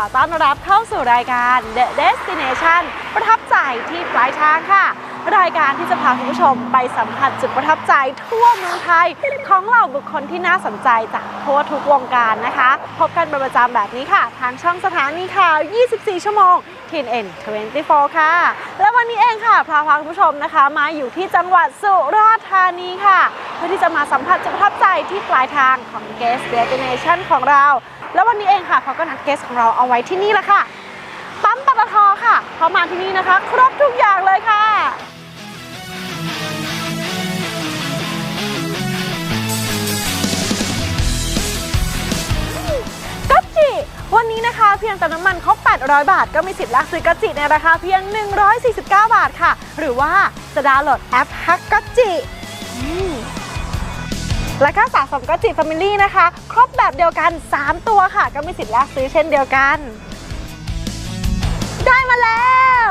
ขอต้อนรับเข้าสู่รายการ The Destination ประทับใจที่ปลายทางค่ะ รายการที่จะพาคุณผู้ชมไปสัมผัสจุดประทับใจทั่วเมืองไทย ของเหล่าบุคคลที่น่าสนใจจากทั่วทุกวงการนะคะ พบกันเป็นประจำแบบนี้ค่ะ ทางช่องสถานีข่าว 24 ชั่วโมง TNN 24 ค่ะ และวันนี้เองค่ะพาพาคุณผู้ชมนะคะ มาอยู่ที่จังหวัดสุราษฎร์ธานีค่ะ เพื่อที่จะมาสัมผัสจุดประทับใจที่ปลายทางของ Guest Destination ของเรา แล้ววันนี้เองค่ะเขาก็นัดเกสของเราเอาไว้ที่นี่แหละค่ะ ปั๊มปตทค่ะเพรามาที่นี่นะคะ ครบทุกอย่างเลยค่ะกัจจิวันนี้นะคะเพียงเติมน้ำมันครบ 800 บาท ก็มีสิทธิ์ลักซื้อกัจจิในราคาเพียง 149 บาทค่ะ หรือว่าจะดาวน์โหลดแอปฮักกัจจิ และค่าสะสมกัจจิแฟมิลี่นะคะ ครบแบบเดียวกัน 3 ตัวค่ะ ก็มีสิทธิ์แลกซื้อเช่นเดียวกัน ได้มาแล้ว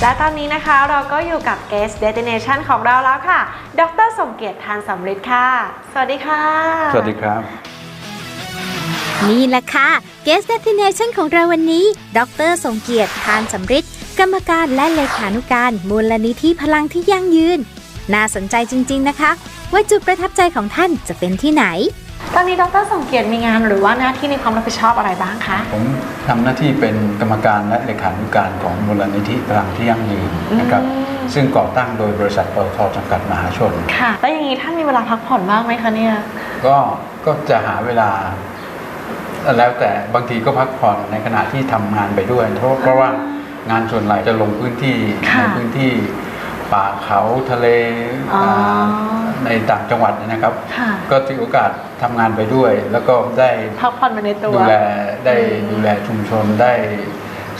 และตอนนี้นะคะเราก็อยู่กับ Guest Destination ของเราแล้วค่ะ ดรสมเกียรติทานสำริดค่ะ สวัสดีค่ะ สวัสดีครับ นี่แหละค่ะ Guest Destination ของเราวันนี้ ดรทรงเกียรติทานสำริดกรรมการและเลขานุการ มูลนิธิพลังที่ยั่งยืน น่าสนใจจริง ๆ นะคะ ว่าจุดประทับใจของท่านจะเป็นที่ไหน ตอนนี้ดรสมเกียรติมีงานหรือว่าหน้าที่ในความรับผิดชอบอะไรบ้างคะ ผมทำหน้าที่เป็นกรรมการและเลขานุการของมูลนิธิพลังที่ยั่งยืนนะครับอืมซึ่งก่อตั้งโดยบริษัทปตทจำกัดมหาชน ค่ะ แล้วอย่างนี้ท่านมีเวลาพักผ่อนบ้างไหมคะเนี่ย ก็ก็จะหาเวลา แล้วแต่บางทีก็พักผ่อนในขณะที่ทำงานไปด้วย เพราะเพราะว่างานส่วนใหญ่จะลงพื้นที่ค่ะ ในพื้นที่ ป่าเขาทะเลอ๋ออ่าในต่างจังหวัดเนยนะครับ ค่ะก็ถือโอกาสทำงานไปด้วย แล้วก็ได้พักผ่อนไปในตัว ดูแลได้อืมดูแลชุมชนได้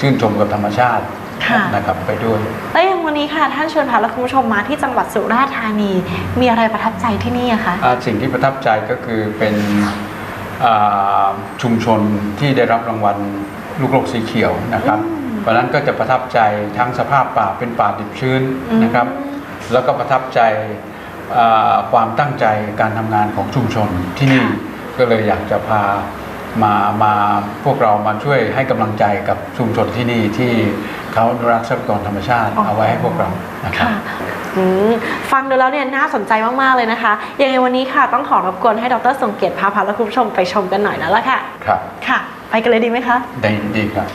ชื่นชมกับธรรมชาติค่ะ นะครับไปด้วย แล้วอย่างวันนี้ค่ะ ท่านชวนพาและคุณผู้ชมมาที่จังหวัดสุราษฎร์ธานี มีอะไรประทับใจที่นี่อะคะ อ่าสิ่งที่ประทับใจก็คือเป็นอ่าชุมชนที่ได้รับรางวัลลูกโลกสีเขียวนะครับ อืม เพราะฉะนั้นก็จะประทับใจทั้งสภาพป่าเป็นป่าดิบชื้นอืมนะครับ แล้วก็ประทับใจอ่าความตั้งใจการทำงานของชุมชนที่นี่ก็เลยอยากจะพามามาพวกเรามาช่วยให้กำลังใจกับชุมชนที่นี่ที่เขาอนุรักษ์ทรัพยากรธรรมชาติเอาไว้ให้พวกเรานะครับค่ะอืมฟังดูแล้วเนี่ยน่าสนใจมาก ๆ เลยนะคะ ยังไงวันนี้ค่ะต้องขอรบกวนให้ดรสมเกียรติพาพาและคุณผู้ชมไปชมกันหน่อยแล้วล่ะค่ะ ครับ ค่ะ ไปกันเลยดีไหมคะ ได้ดีครับ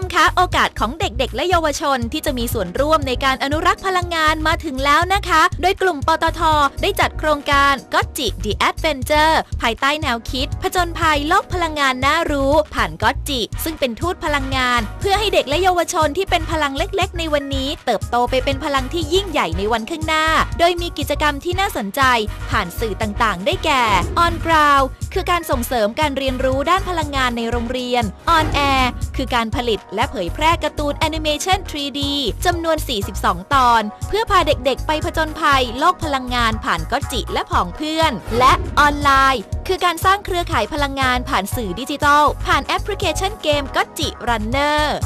มคะ โอกาสของเด็กๆ และเยาวชนที่จะมีส่วนร่วมในการอนุรักษ์พลังงานมาถึงแล้วนะคะ โดยกลุ่มปตท ได้จัดโครงการก็จิ The Adventure ภายใต้แนวคิด ผจญภัยโลกพลังงานน่ารู้ ผ่านก็จิ ซึ่งเป็นทูตพลังงาน เพื่อให้เด็กและเยาวชนที่เป็นพลังเล็กๆ ในวันนี้ เติบโตไปเป็นพลังที่ยิ่งใหญ่ในวันข้างหน้า โดยมีกิจกรรมที่น่าสนใจ ผ่านสื่อต่างๆ ได้แก่ On Ground คือการส่งเสริมการเรียนรู้ด้านพลังงานในโรงเรียน On Air คือการผลิตและเผยแพร่การ์ตูนแอนิเมชัน 3D จำนวน 42 ตอน เพื่อพาเด็กๆ ไปผจญภัย โลกพลังงานผ่านก็จิและผองเพื่อน และออนไลน์ คือการสร้างเครือข่ายพลังงานผ่านสื่อดิจิทัล ผ่านแอปพลิเคชันเกมก็จิรันเนอร์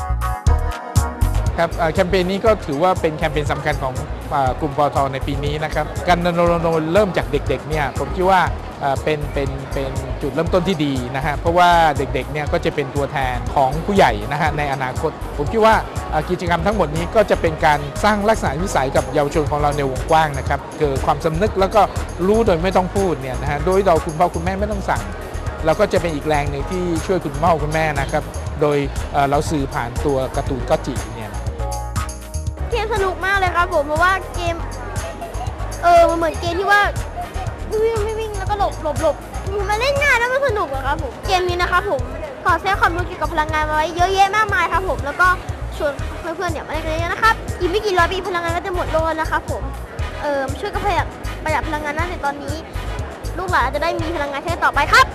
ครับแคมเปญนี้ก็ถือว่าเป็นแคมเปญสำคัญของกลุ่มปอทในปีนี้นะครับ การรณรงค์เริ่มจากเด็กๆเนี่ยผมคิดว่า เป็นเป็นเป็นจุดเริ่มต้นที่ดีนะฮะเพราะว่าเด็กๆเนี่ยก็จะเป็นตัวแทนของผู้ใหญ่นะฮะในอนาคต ผมคิดว่ากิจกรรมทั้งหมดนี้ก็จะเป็นการสร้างลักษณะวิสัยกับเยาวชนของเราในวงกว้างนะครับเกิดความสำนึกแล้วก็รู้โดยไม่ต้องพูดเนี่ยนะฮะโดยเราคุณพ่อคุณแม่ไม่ต้องสั่งเราก็จะเป็นอีกแรงหนึ่งที่ช่วยคุณพ่อคุณแม่นะครับโดยเอ่อเราสื่อผ่านตัวการ์ตูนก็จิเนี่ยเกมสนุกมากเลยครับผมเพราะว่าเกมเออมันเหมือนเกมที่ว่า วิ่งวิ่งวิ่งแล้วก็หลบหลบหลบมันเล่นง่ายแล้วมันสนุกอะครับผม เกมนี้นะครับผมขอแทรกความรู้เกี่ยวกับพลังงานมาไว้เยอะแยะมากมายครับผม แล้วก็ชวนเพื่อนๆเนี่ยมาเล่นกันเยอะๆนะครับอีกไม่กี่ร้อยปีพลังงานก็จะหมดลงแล้วนะครับผมเออช่วยกันประหยัดประหยัดพลังงานนั่นในตอนนี้ ลูกหลานจะได้มีพลังงานใช้ต่อไปครับ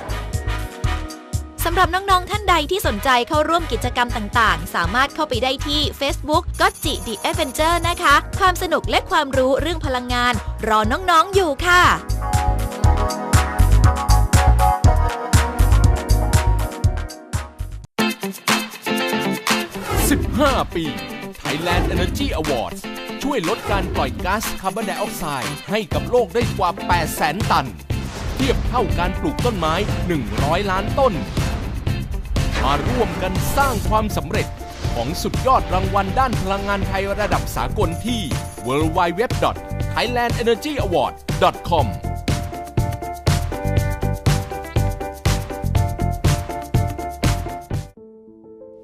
สำหรับน้อง ๆ ท่านใดที่สนใจเข้าร่วมกิจกรรมต่างๆ สามารถเข้าไปได้ที่ Facebook g o t j i The Adventure นะคะ ความสนุกและความรู้เรื่องพลังงาน รอน้อง ๆ อยู่ค่ะ 5 ปี Thailand Energy Awards ช่วยลดการปล่อยก๊าซคาร์บอนไดออกไซด์ให้กับโลกได้กว่า 800,000 ตัน เทียบเท่าการปลูกต้นไม้ 100 ล้านต้น มาร่วมกันสร้างความสำเร็จของสุดยอดรางวัลด้านพลังงานไทยระดับสากลที่ www.thailandenergyaward.com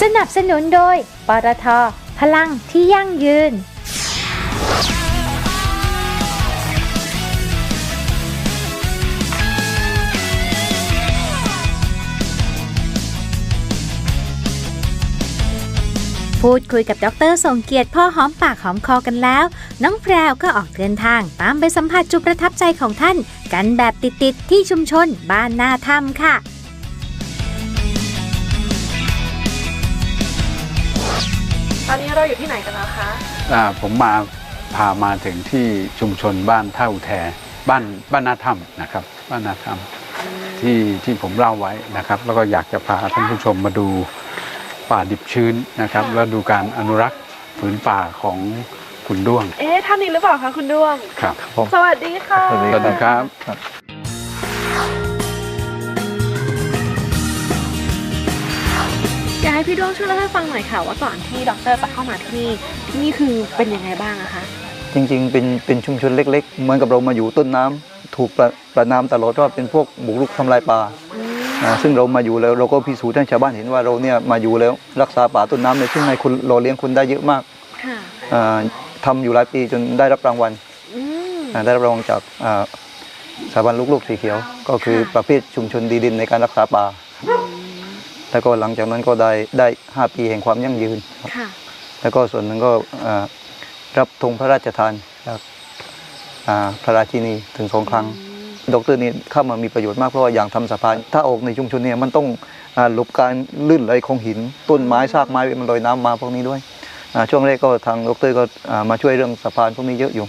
สนับสนุนโดย ปตท พลังที่ยั่งยืน พูดคุยกับดรทรงเกียรติพ่อหอมปากหอมคอกันแล้ว น้องแพรวก็ออกเดินทาง ตามไปสัมผัสจุดประทับใจของท่าน กันแบบติด ๆ ที่ชุมชนบ้านนาถ้ำค่ะ ตอนนี้เราอยู่ที่ไหนกันแล้วคะอ่าผมมาพามาถึงที่ชุมชนบ้านท่าอุแทบ้านบ้านนาถ้ำนะครับ บ้านนาถ้ำที่ที่ผมเล่าไว้นะครับ แล้วก็อยากจะพาท่านผู้ชมมาดูป่าดิบชื้นนะครับ แล้วดูการอนุรักษ์ผืนป่าของคุณด้วง เอ๊ะท่านนี้หรือเปล่าคะคุณด้วง ครับสวัสดีค่ะ สวัสดีครับ อยากให้พี่ด้วงช่วยเล่าให้ฟังหน่อยค่ะว่าก่อนที่ดรจะเข้ามาที่นี่ที่นี่คือเป็นยังไงบ้างอะคะจริงๆ เป็นเป็นชุมชนเล็ก ๆ เหมือนกับเรามาอยู่ต้นน้ำถูกประประนามตลอดว่าเป็นพวกบุกรุกทำลายป่าอ่าซึ่งเรามาอยู่แล้วเราก็พิสูจน์ให้ชาวบ้านเห็นว่าเราเนี่ยมาอยู่แล้วรักษาป่าต้นน้ำเนี่ยซึ่งให้คนหล่อเลี้ยงคนได้เยอะมากค่ะอ่าทำอยู่หลายปีจนได้รับรางวัลอืมอ่าได้รับรางวัลจากอ่าสถาบันลูกๆสีเขียว ก็คือค่ะประเภทชุมชนดีดินในการรักษาป่า แล้วก็หลังจากนั้นก็ได้ได้ 5 ปีแห่งความยั่งยืนครับค่ะ แล้วก็ส่วนหนึ่งก็อ่ารับธงพระราชทานจากอ่าพระราชินีถึงสองครั้ง ดรนี่เข้ามามีประโยชน์มากเพราะว่าอย่างทำสะพาน ถ้าออกในชุมชนเนี่ยมันต้องอ่าหลบการลื่นไหลของหิน ต้นไม้ซากไม้มันลอยน้ำมาพวกนี้ด้วยอ่าช่วงแรกก็ทางดรก็อ่ามาช่วยเรื่องสะพานพวกนี้เยอะอยู่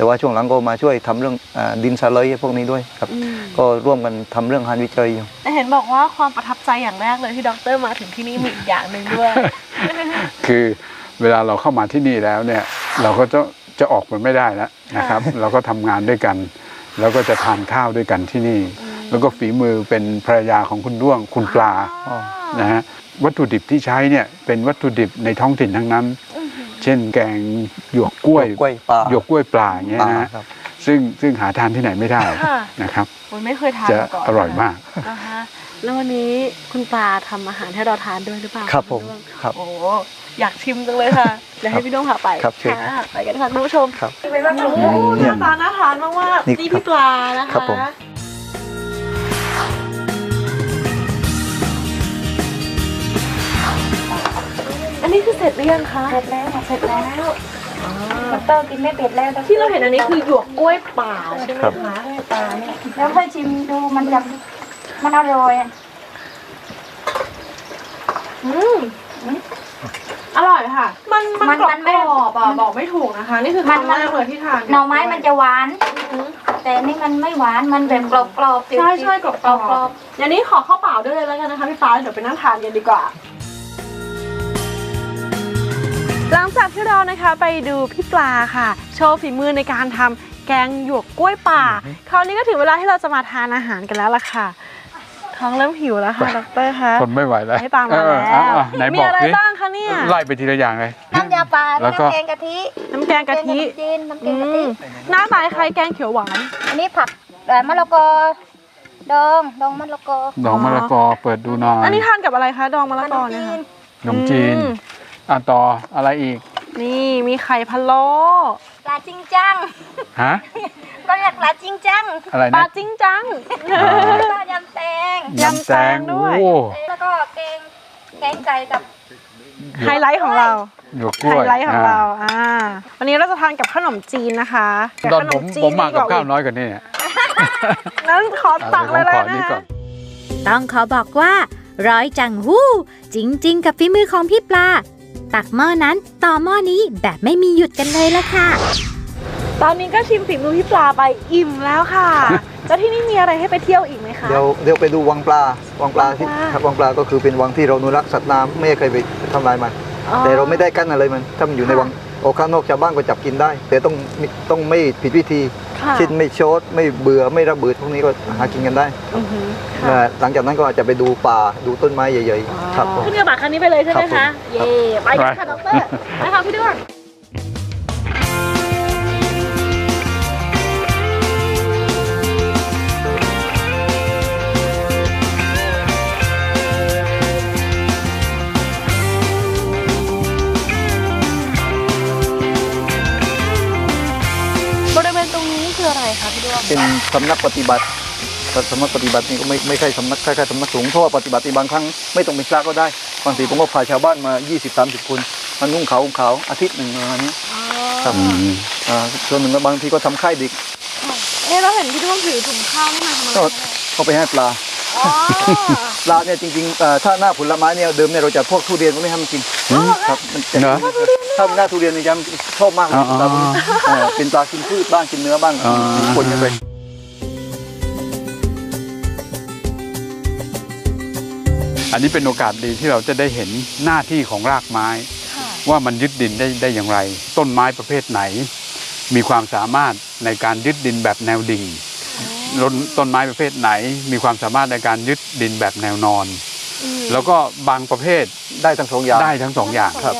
แต่ว่าช่วงหลังก็มาช่วยทำเรื่องอาดินสไลด์พวกนี้ด้วยครับอืมก็ร่วมกันทำเรื่องงานวิจัยอยู่แต่เห็นบอกว่าความประทับใจอย่างแรกเลยที่ดรมาถึงที่นี่มีอีกอย่างหนึ่งด้วย คือเวลาเราเข้ามาที่นี่แล้วเนี่ยเราก็จะจะออกไปไม่ได้แล้วนะครับ เราก็ทำงานด้วยกัน แล้วก็จะทานข้าวด้วยกันที่นี่ แล้วก็ฝีมือเป็นภรรยาของคุณด้วงคุณปลาอ๋อนะฮะวัตถุดิบที่ใช้เนี่ยเป็นวัตถุดิบในท้องถิ่นทั้งนั้น เช่นแกงหยวกกล้วยกล้วยปลาหยวกกล้วยปลาอย่างเงี้ยปลานะฮะครับซึ่งซึ่งหาทานที่ไหนไม่ได้ค่ะนะครับโอ้ยไม่เคยทานจะมาก่อนอร่อยมากนะคะแล้ววันนี้คุณปลาทำอาหารให้เราทานด้วยหรือเปล่าครับผมณด้วงครับโอ้อยากชิมจังเลยค่ะเดี๋ยวให้พี่ด้วงพาไปครับเชิญค่ะไปกันค่ะคุณผู้ชมครับไปบ้างคะโอ้หเนี่น้ายตาน่าทานมากๆนี่นี่ครับพี่ปลานะคะ นนนี้คือเสร็จหรือยังคะ เสร็จแล้วเสร็จแล้วมันต้องกินไม่เป็ดแล้วที่เราเห็นอันนี้คือหยวกกล้วยป่าใช่ไหมครับ คะปลาเนี่ยแล้วค่อยชิมดูมันจะมันอร่อยอะอืมอร่อยค่ะ มันมันมันกรอบมันกไม่รอบอะบอกไม่ถูกนะคะ นี่คือคมัรั้นงแรกเลยที่ทานหน่อไม้มันจะหวาน แต่นี่มันไม่หวานมันแบบกรอบๆติดๆใช่ใช่กรอบกรอบกรอบอย่างนี้ขอข้าวเปล่าด้วยเลยแล้วกันนะคะพี่ฟ้าเดี๋ยวไปนั่งทานกันดีกว่า หลังจากที่เรานะคะไปดูพี่ปลาค่ะ โชว์ฝีมือในการทำแกงหยวกกล้วยป่า คราวนี้ก็ถึงเวลาที่เราจะมาทานอาหารกันแล้วล่ะค่ะ ท้องเริ่มหิวแล้วค่ะดรคะทนไม่ไหวแล้วให้ปลามาเออแล้วอะไหนมีบอกอะไรสิบ้างคะเนี่ยไล่ไปทีละอย่างเลย น้ำยาปลาแล้วก็น้ำแกงกะทิน้ำแกงกะทิน้ำจีนน้ำแกอืงกะทิมหน้าตาคล้ายแกงเขียวหวาน อันนี้ผักเอ่อมะละกอดองดองมะละกอดองมะละกอเปิดดูหน่อยอันนี้ทานกับอะไรคะ ดองมะละกอเนี่ยค่ะขนมจีน อืม อะต่ออะไรอีก นี่มีไข่พะโล้ปลาจิ้งจังฮะก็เรียกปลาจิ้งจังอะไรปลานะจิ้งจังปลายำแตงยำแตงด้วย โอ้แล้วก็แกงแกงไก่กับไฮไลท์ของเรา หยวกกไฮล้วยไลท์ของอ่เรา อ่า วันนี้เราจะทานกับขนมจีนนะคะตอนผมขจีผมมากับดีข้าวอีน้อยกว่านี้งั้นขอตักเลยอะแล้วดี๋วผมขอนี่นะก่อคะน ต้องขอบอกว่า ร้อยจังหู้ จริง ๆ กับฝีมือของพี่ปลา ตักหม้อนั้นต่อหม้อนี้แบบไม่มีหยุดกันเลยละค่ะ ตอนนี้ก็ชิมฝีมือพี่ปลาไปอิ่มแล้วค่ะ แล้วที่นี่มีอะไรให้ไปเที่ยวอีกไหมคะ เดี๋ยวเดี๋ยวไปดูวังปลา วังปลาที่วังปลาครับวังปลาก็คือเป็นวังที่เราอนุรักษ์สัตว์น้ำไม่ให้ใครไปทำลายมันอ๋อ แต่เราไม่ได้กั้นอะไรมันถ้ามันอยู่ในวังออกข้างนอกชาวบ้านก็จับกินได้ แต่ต้องมิต้องไม่ผิดวิธีค่ะเช่นไม่โชดไม่เบื่อไม่ระเบิดพวกนี้ก็หากินกันได้อือหือเอ่อหลังจากนั้นก็อาจจะไปดูป่าดูต้นไม้ใหญ่ๆครับผมขึ้นกระบะคันนี้ไปเลยใช่ไหมครัคะบผมเย่ไปกันค่ะดรไปค่ะพี่ด้วง เป็นสำนักปฏิบัติสำนักปฏิบัตินี่ก็ไม่ไม่ใช่สำนักคล้ายๆสำนักสงฆ์เพราะว่าปฏิบัติบางครั้งไม่ต้องเป็นพระก็ได้บางทีผมก็พาชาวบ้านมา 20-30 คนมานุ่งขาวห่มขาวอาทิตย์หนึ่งประมาณนี้ครับอ่าส่วนหนึ่งก็บางทีก็ทำค่ายเด็กเอ๊ะเราเห็นพี่ด้วงถือถุงข้าวนี่มาทำอะไรก็ก็ไปให้ปลาอ๋อ ปลาเนี่ยจริงๆเอ่อถ้าหน้าผลไม้เนี่ยเดิมเนี่ยเราจะพวกทุเรียนพวกนี้ให้มันกินครับมันจะเหรอถ้าเป็นหน้าทุเรียนนี่จะชอบมากเลยอ๋อปลาพวกนี้เอ่อเป็นปลากินพืชบ้างกินเนื้อบ้างอ๋อกินคนกันไปอันนี้เป็นโอกาสดีที่เราจะได้เห็นหน้าที่ของรากไม้ ว่ามันยึดดินได้ได้อย่างไร ต้นไม้ประเภทไหน มีความสามารถในการยึดดินแบบแนวดิ่ง ต้นต้นไม้ประเภทไหน มีความสามารถในการยึดดินแบบแนวนอน แล้วก็บางประเภทได้ทั้งสองอย่าง ได้ทั้งสองอย่างครับ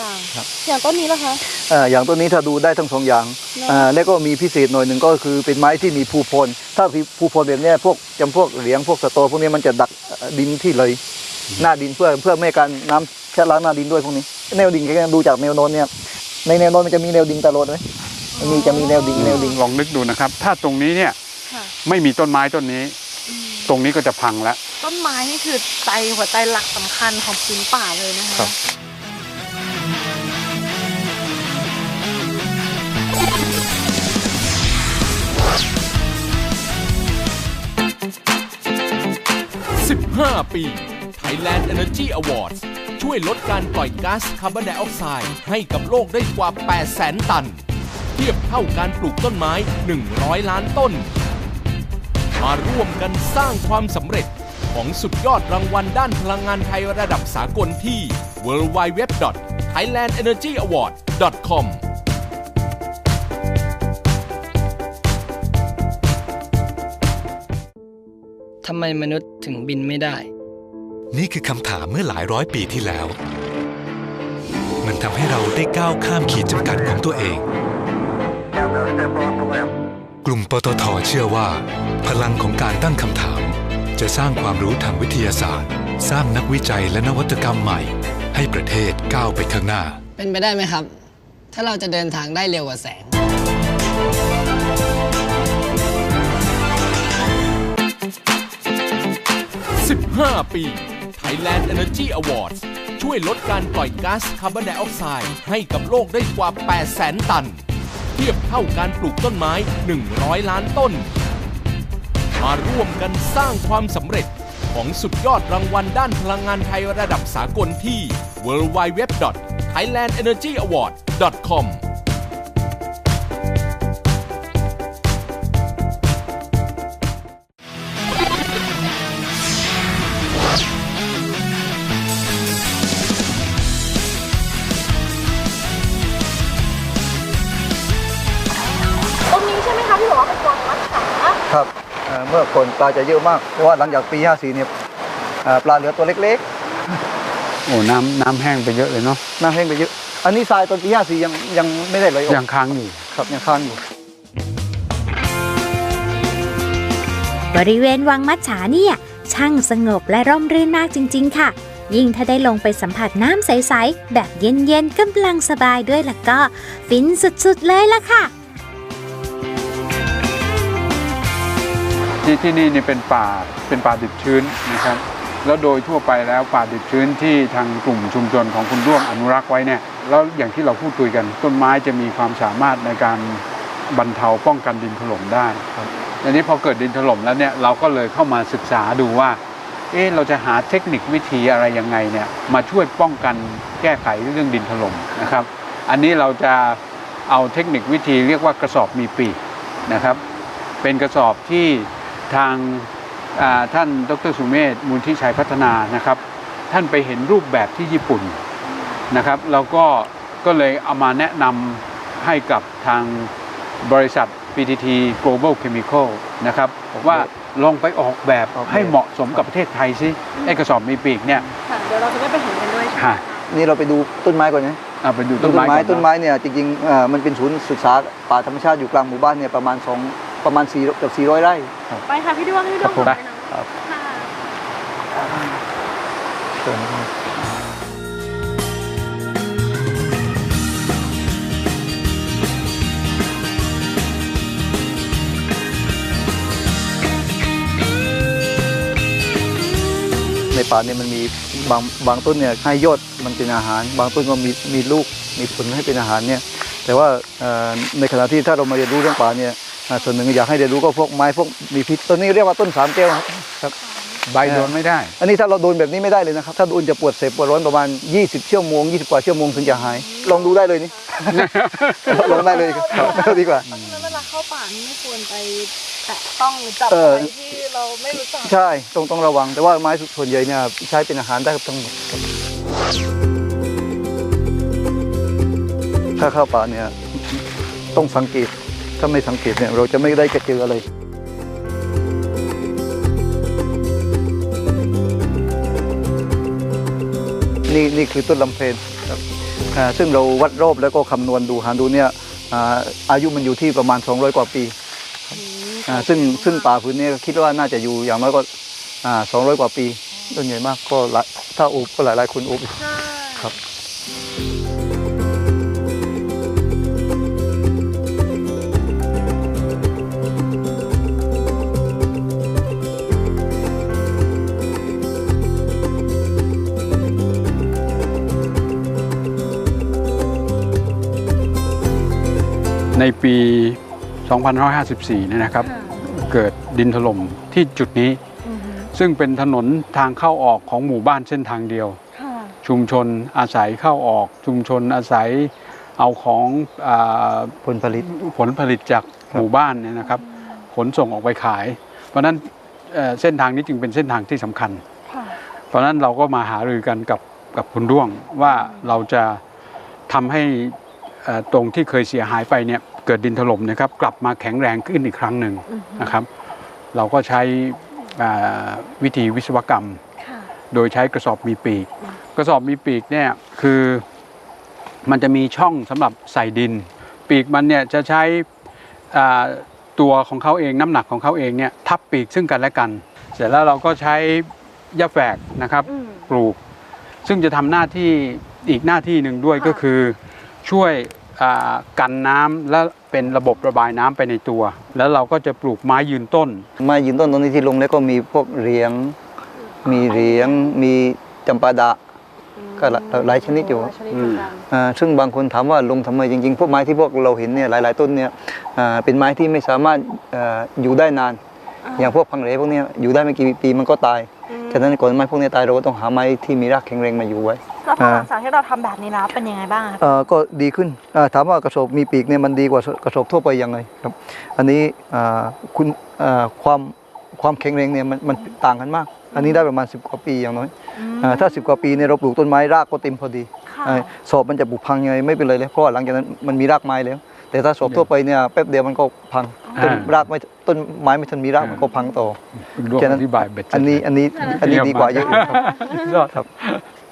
อย่างต้นนี้ล่ะคะเอ่ออย่างต้นนี้ถ้าดูได้ทั้งสองอย่างเอ่อแล้วก็มีพิเศษหน่อยหนึ่งก็คือเป็นไม้ที่มีภูพล ถ้าภูพลแบบเนี้ยพวกจำพวกเหลียงพวกสะโตพวกนี้มันจะดักเอ่อดินที่เลย หน้าดินเพื่อเพื่อไม่ให้การน้ำชะล้างหน้าดินด้วยพวกนี้ แนวดิ่งแกดูจากแนวโน้นเนี่ย ในแนวโน้นมันจะมีแนวดิ่งตลอดไหมมันมีจะมีแนวดิ่งแนวดิ่ง ลองนึกดูนะครับ ถ้าตรงนี้เนี่ยค่ะ ไม่มีต้นไม้ต้นนี้ ตรงนี้ก็จะพังแล้ว ต้นไม้นี่คือใจหัวใจหลักสำคัญของพื้นป่าเลยนะคะครับ 15 ปี Thailand Energy Awards ช่วยลดการปล่อยก๊าซคาร์บอนไดออกไซด์ให้กับโลกได้กว่า 800,000 ตัน เทียบเท่าการปลูกต้นไม้ 100 ล้านต้น มาร่วมกันสร้างความสำเร็จของสุดยอดรางวัลด้านพลังงานไทยระดับสากลที่ www.thailandenergyaward.com ทำไมมนุษย์ถึงบินไม่ได้ นี่คือคำถามเมื่อหลายร้อยปีที่แล้ว มันทำให้เราได้ก้าวข้ามขีดจำกัดของตัวเอง กลุ่มปตทเชื่อว่า พลังของการตั้งคำถาม จะสร้างความรู้ทางวิทยาศาสตร์ สร้างนักวิจัยและนวัตกรรมใหม่ ให้ประเทศก้าวไปข้างหน้า เป็นไปได้ไหมครับ ถ้าเราจะเดินทางได้เร็วกว่าแสง 15 ปี Thailand Energy Awards ช่วยลดการปล่อยก๊าซคาร์บอนไดออกไซด์ให้กับโลกได้กว่า 800,000 ตันเทียบเท่าการปลูกต้นไม้ 100 ล้านต้น มาร่วมกันสร้างความสำเร็จของสุดยอดรางวัลด้านพลังงานไทยระดับสากลที่ www.thailandenergyaward.com เอ่อเมื่อก่อนปลาจะเยอะมาก เพราะว่าหลังจากปี 54เนี่ยเอ่อปลาเหลือตัวเล็กโอ้ น้ำน้ำแห้งไปเยอะเลยเนาะๆน้ำแห้งไปเยอะ อันนี้ทรายตอนปี 54 ยังยังไม่ได้ไหลออก ยังค้างอยู่ ครับ ยังค้างอยู่ บริเวณวังมัจฉาเนี่ยช่างสงบและร่มรื่นมากจริง ๆ ค่ะ ยิ่งถ้าได้ลงไปสัมผัสน้ำใส ๆ แบบเย็น ๆกำลังสบายด้วยล่ะก็ ฟินสุด ๆ เลยล่ะค่ะ ที่ที่นี่เนี่ยเป็นป่าเป็นป่าดิบชื้นนะครับ แล้วโดยทั่วไปแล้วป่าดิบชื้นที่ทางกลุ่มชุมชนของคุณร่วมอนุรักษ์ไว้เนี่ยแล้วอย่างที่เราพูดคุยกัน ต้นไม้จะมีความสามารถในการบรรเทาป้องกันดินถล่มได้ครับอันนี้พอเกิดดินถล่มแล้วเนี่ยเราก็เลยเข้ามาศึกษาดูว่าเอ๊ะเราจะหาเทคนิควิธีอะไรยังไงเนี่ยมาช่วยป้องกันแก้ไขเรื่องดินถล่มนะครับ อันนี้เราจะเอาเทคนิควิธีเรียกว่ากระสอบมีปีกนะครับ เป็นกระสอบที่ ทางอ่าท่านดรสุเมธมูลที่ชัยพัฒนานะครับ ท่านไปเห็นรูปแบบที่ญี่ปุ่นนะครับ แล้วก็ก็เลยเอามาแนะนำให้กับทางบริษัท PTT Global Chemical นะครับว่าลองไปออกแบบให้เหมาะสมกับประเทศไทยสิไอ้กระสอบมีปีกเนี่ยค่ะเดี๋ยวเราจะได้ไปเห็นกันด้วยใช่ไหมค่ะนี่เราไปดูต้นไม้ก่อนนะเอาไปดูต้นไม้ก่อนต้นไม้เนี่ยจริงๆเอ่อมันเป็นศูนย์ศึกษาป่าธรรมชาติอยู่กลางหมู่บ้านเนี่ยประมาณสอง ประมาณ4เกือบ400 ไร่ ไปค่ะพี่ดวงพี่ดวงครับผมขอไปหน่อยครับค่ะในป่าเนี่ยมันมีบางบางต้นเนี่ยให้ยอดมันเป็นอาหาร บางต้นก็มีมีลูกมีผลให้เป็นอาหารเนี่ยแต่ว่าเอ่อในขณะที่ถ้าเรามาเรียนรู้เรื่องป่าเนี่ยอ่า ส่วนหนึ่งอยากให้เรียนรู้ก็พวกไม้พวกมีพิษต้นนี้เรียกว่าต้นสามแก้วครับครับใบโดนไม่ได้ อันนี้ถ้าเราโดนแบบนี้ไม่ได้เลยนะครับ ถ้าโดนจะปวดเสพปวดร้อนประมาณ 20 ชั่วโมง 20 กว่าชั่วโมงถึงจะหาย ลองดูได้เลยนี่ ลองได้เลยครับดีกว่าเพราะฉะนั้นเวลาเข้าป่านี่ไม่ควรไปแตะต้องหรือจับเออะอไรที่เราไม่รู้จัก ใช่ ต้องต้องระวัง แต่ว่าไม้ส่วนใหญ่เนี่ยใช้เป็นอาหารได้ทั้งหมดครับถ้าเข้าป่าเนี่ยต้องสังเกต ถ้าไม่สังเกตเนี่ยเราจะไม่ได้กระเจออะไรนี่นี่คือต้นลำเพนครับอ่าซึ่งเราวัดรอบแล้วก็คำนวณดูหาดูเนี่ยอ่าอายุมันอยู่ที่ประมาณ 200 กว่าปีครับอ่าซึ่งซึ่งป่าพื้นนี้คิดว่าน่าจะอยู่อย่างน้อยก็อ่า200 กว่าปีต้นใหญ่มากก็หลายถ้าอุบก็หลายหลายๆคนอุบอยู่ครับ ในปี 2554เนี่ยนะครับ เกิดดินถล่มที่จุดนี้ ซึ่งเป็นถนนทางเข้าออกของหมู่บ้านเส้นทางเดียวค่ะชุมชนอาศัยเข้าออก ชุมชนอาศัยเอาของอาผลผลิตผลผลิตจากหมู่บ้านเนี่ยนะครับ ขนส่งออกไปขาย เพราะฉะนั้นเอ่อเส้นทางนี้จึงเป็นเส้นทางที่สำคัญค่ะเพราะฉะนั้นเราก็มาหารือกันกับกับคุณด้วงว่าเราจะทำให้เอ่อตรงที่เคยเสียหายไปเนี่ยเกิดดินถล่มนะครับ กลับมาแข็งแรงขึ้นอีกครั้งหนึ่งนะครับ เราก็ใช้อ่าวิธีวิศวกรรมค่ะโดยใช้กระสอบมีปีก กระสอบมีปีกเนี่ยคือมันจะมีช่องสำหรับใส่ดิน ปีกมันเนี่ยจะใช้อ่าตัวของเขาเองน้ำหนักของเขาเองเนี่ยทับปีกซึ่งกันและกัน เสร็จแล้วเราก็ใช้หญ้าแฝกนะครับอืมปลูก ซึ่งจะทำหน้าที่อีกหน้าที่หนึ่งด้วยก็คือช่วยอ่า กันน้ำและเป็นระบบระบายน้ำไปในตัว แล้วเราก็จะปลูกไม้ยืนต้น ไม้ยืนต้นตรงนี้ที่ลงแล้วก็มีพวกเหรียง มีเหรียง มีจำปาดะก็หลายหลายชนิดอยู่ชนิดเหมือนกันอ่าซึ่งบางคนถามว่าลงทำไมจริงๆ พวกไม้ที่พวกเราเห็นเนี่ยหลาย ๆ ต้นเนี่ยอ่าเป็นไม้ที่ไม่สามารถเอ่ออยู่ได้นาน อย่างพวกพังเหลพวกเนี้ยอยู่ได้ไม่กี่ปีมันก็ตาย ฉะนั้นก่อนไม้พวกนี้ตายเราก็ต้องหาไม้ที่มีรากแข็งแรงมาอยู่ไว้ แล้วพอหลังจากที่เราทำแบบนี้แล้วเป็นยังไงบ้างอะครับเอ่อก็ดีขึ้นอ่าถามว่ากระสอบมีปีกเนี่ยมันดีกว่ากระสอบทั่วไปยังไงครับ อันนี้อ่าคุณอ่าความความแข็งแรงเนี่ยมันมันต่างกันมาก อันนี้ได้ประมาณ 10 กว่าปีอย่างน้อยอ่าถ้า 10 กว่าปีเนี่ยเราปลูกต้นไม้รากก็เต็มพอดีอ่าสอบมันจะปลูกพังยังไงไม่เป็นไรเลยเพราะว่าหลังจากนั้นมันมีรากไม้แล้ว แต่ถ้าสอบทั่วไปเนี่ยแป๊บเดียวมันก็พังต้นอ่ารากไม่ต้นไม้ไม่ทันมีรากมันก็พังต่อคุณร่วมฉะนั้นอธิบายเบ็ดเสร็จอันนี้อันนี้อันนี้เยี่ยมดีกว่าากเยอะครับยอดครับ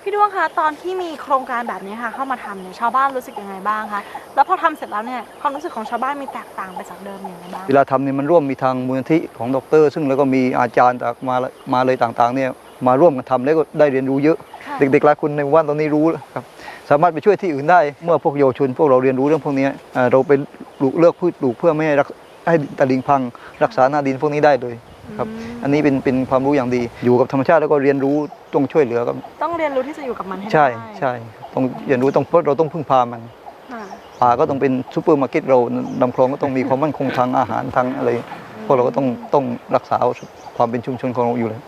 พี่ด้วงคะตอนที่มีโครงการแบบนี้ค่ะ เข้ามาทำเนี่ยชาวบ้านรู้สึกยังไงบ้างคะแล้วพอทำเสร็จแล้วเนี่ยความรู้สึกของชาวบ้านมีแตกต่างไปจากเดิมอย่างไรบ้างเวลาทำเนี่ยมันร่วมมีทางมูลนิธิของดอกเตอรซึ่งแล้วก็มีอาจารย์จากมามาเลยต่างๆเนี่ยมาร่วมกันทำแล้วก็ได้เรียนรู้เยอะค่ะเด็กๆหลายคนในหมู่บ้านตอนนี้รู้แล้วครับสามารถไปช่วยที่อื่นได้ เมื่อพวกเยาวชนพวกเราเรียนรู้เรื่องพวกนี้อ่าเราไปปลูกเลือกพืชปลูกเพื่อไม่ให้รักให้ตะลิงพัง รักษาหน้าดินพวกนี้ได้เลย ครับอันนี้เป็นเป็นความรู้อย่างดีอยู่กับธรรมชาติแล้วก็เรียนรู้ต้องช่วยเหลือกันต้องเรียนรู้ที่จะอยู่กับมันให้ใช่ได้ใช่ต้องเรียนรู้ต้องเพราะเราต้องพึ่งพามันค่ะป่าก็ต้องเป็นซูเปอร์มาร์เก็ตเราลำคลองก็ต้องมีความมั่นคงทางอาหารทางอะไรพวกเราก็ต้องต้องรักษาความเป็นชุมชนของเราอยู่เลย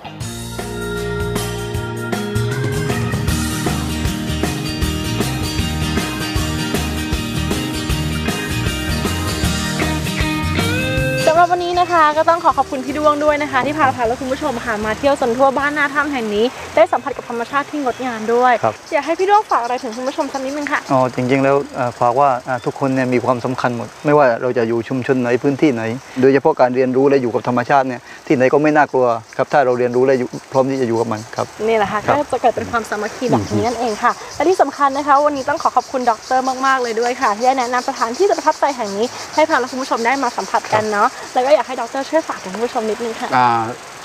ก็ต้องขอขอบคุณพี่ดวงด้วยนะคะ ที่พาพาและคุณผู้ชมค่ะมาเที่ยวสนทั่วบ้านหน้าถ้ำแห่งนี้ ได้สัมผัสกับธรรมชาติที่งดงามด้วยครับ อยากให้พี่ดวงฝากอะไรถึงคุณผู้ชมสักนิดนึงค่ะ อ๋อจริงๆแล้วเอ่อฝากว่าอ่าทุกคนเนี่ยมีความสำคัญหมด ไม่ว่าเราจะอยู่ชุมชนไหนพื้นที่ไหน โดยเฉพาะการเรียนรู้และอยู่กับธรรมชาติเนี่ยที่ไหนก็ไม่น่ากลัวครับถ้าเราเรียนรู้และอยู่พร้อมที่จะอยู่กับมันครับ นี่แหละค่ะครัก็บ จะเกิดเป็นความสามัคคีแบบนี้นั่นเองค่ะ และที่สำคัญนะคะ วันนี้ต้องขอขอบคุณดรมากๆเลยด้วยค่ะ ที่ได้แนะนำสถานที่สุดประทับใจแห่งนี้ ให้พาและคุณผู้ชมได้มาสัมผัสกันเนาะแล้วก็อยากให้ดรช่วยฝากถึงคุณผู้ชมนิดนึงค่ะอ่า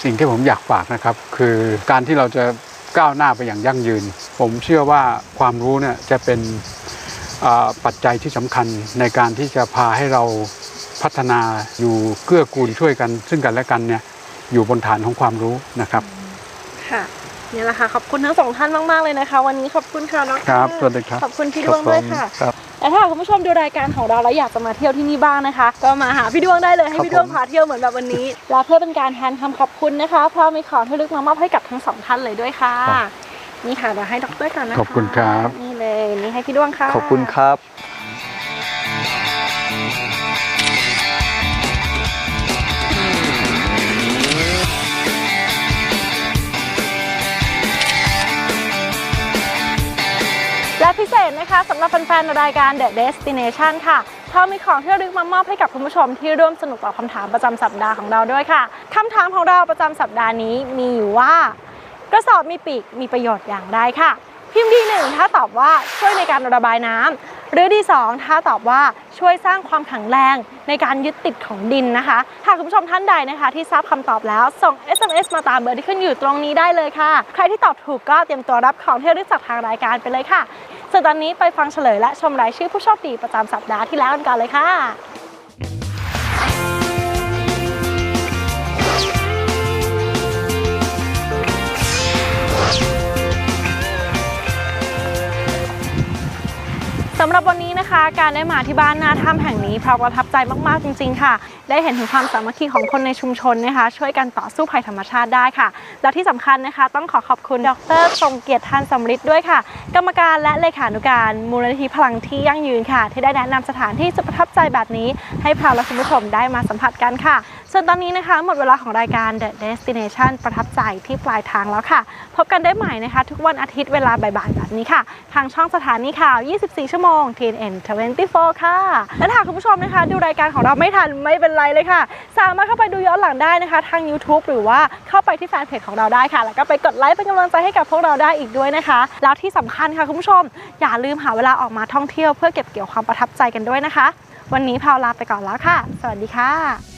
สิ่งที่ผมอยากฝากนะครับ คือการที่เราจะก้าวหน้าไปอย่างยั่งยืน ผมเชื่อว่าความรู้เนี่ยจะเป็นอ่าปัจจัยที่สำคัญในการที่จะพาให้เราพัฒนาอยู่เกื้อกูลช่วยกัน ซึ่งกันและกันเนี่ยอยู่บนฐานของความรู้นะครับค่ะนี่แหละค่ะขอบคุณทั้งสองท่านมาก ๆ เลยนะคะ วันนี้ขอบคุณค่ะน้องครับสวัสดีครับขอบคุณพี่ดวงด้วยค่ะครับ และถ้าหากคุณผู้ชมดูรายการของเราแล้วอยากจะมาเที่ยวที่นี่บ้างนะคะ ก็มาหาพี่ดวงได้เลยให้ครับพี่ดวงผมพาเที่ยวเหมือนแบบวันนี้และเพื่อเป็นการแทนคำขอบคุณนะคะพเรามีของที่ระลึกมามอบให้กับทั้งสองท่านเลยด้วยค่ะ นี่ค่ะเดี๋ยวให้ดรก่อนนะคะขอบคุณครับนี่เลยนี่ให้พี่ดวงค่ะขอบคุณครับ พิเศษนะคะสำหรับแฟนๆรายการ The Destination ค่ะเรามีของที่ระลึกมามอบให้กับคุณผู้ชมที่ร่วมสนุกตอบคำถามประจำสัปดาห์ของเราด้วยค่ะคำถามของเราประจำสัปดาห์นี้มีอยู่ว่า กระสอบมีปีกมีประโยชน์อย่างไรค่ะ พิมพ์ดีหนึ่งถ้าตอบว่าช่วยในการระบายน้ำหรือดีสองถ้าตอบว่าช่วยสร้างความแข็งแรงในการยึดติดของดินนะคะหากคุณผู้ชมท่านใดนะคะ ที่ทราบคำตอบแล้ว ส่ง SMS มาตามเบอร์ที่ขึ้นอยู่ตรงนี้ได้เลยค่ะ ใครที่ตอบถูกก็เตรียมตัวรับของที่ระลึกจากทางรายการไปเลยค่ะ ส่วนตอนนี้ไปฟังเฉลยและชมรายชื่อผู้โชคดีประจำสัปดาห์ที่แล้วกันก่อนเลยค่ะ สำหรับวันนี้นะคะ การได้มาที่บ้านนาถ้ำแห่งนี้พราประทับใจมากๆจริง ๆ ค่ะ ได้เห็นถึงความสามัคคีของคนในชุมชนนะคะ ช่วยกันต่อสู้ภัยธรรมชาติได้ค่ะ และที่สำคัญนะคะ ต้องขอขอบคุณดรทรงเกียรติทานสำริดด้วยค่ะ กรรมการและเลขานุการมูลนิธิพลังที่ยั่งยืนค่ะ ที่ได้แนะนำสถานที่สุดประทับใจแบบนี้ ให้พราและคุณผู้ชมได้มาสัมผัสกันค่ะ ส่วนตอนนี้นะคะ หมดเวลาของรายการ The Destination ประทับใจที่ปลายทางแล้วค่ะ พบกันได้ใหม่นะคะ ทุกวันอาทิตย์เวลาบ่ายๆแบบนี้ค่ะ ทางช่องสถานีข่าว 24 ชั่วโมง TNN 24 ค่ะ และถ้าคุณผู้ชมนะคะ ดูรายการของเราไม่ทันไม่เป็นไรเลยค่ะ สามารถเข้าไปดูย้อนหลังได้นะคะ ทาง YouTube หรือว่าเข้าไปที่แฟนเพจของเราได้ค่ะ แล้วก็ไปกดไลค์เป็นกำลังใจให้กับพวกเราได้อีกด้วยนะคะ แล้วที่สำคัญค่ะคุณผู้ชม อย่าลืมหาเวลาออกมาท่องเที่ยวเพื่อเก็บเกี่ยวความประทับใจกันด้วยนะคะ วันนี้พาวลาไปก่อนแล้วค่ะ สวัสดีค่ะ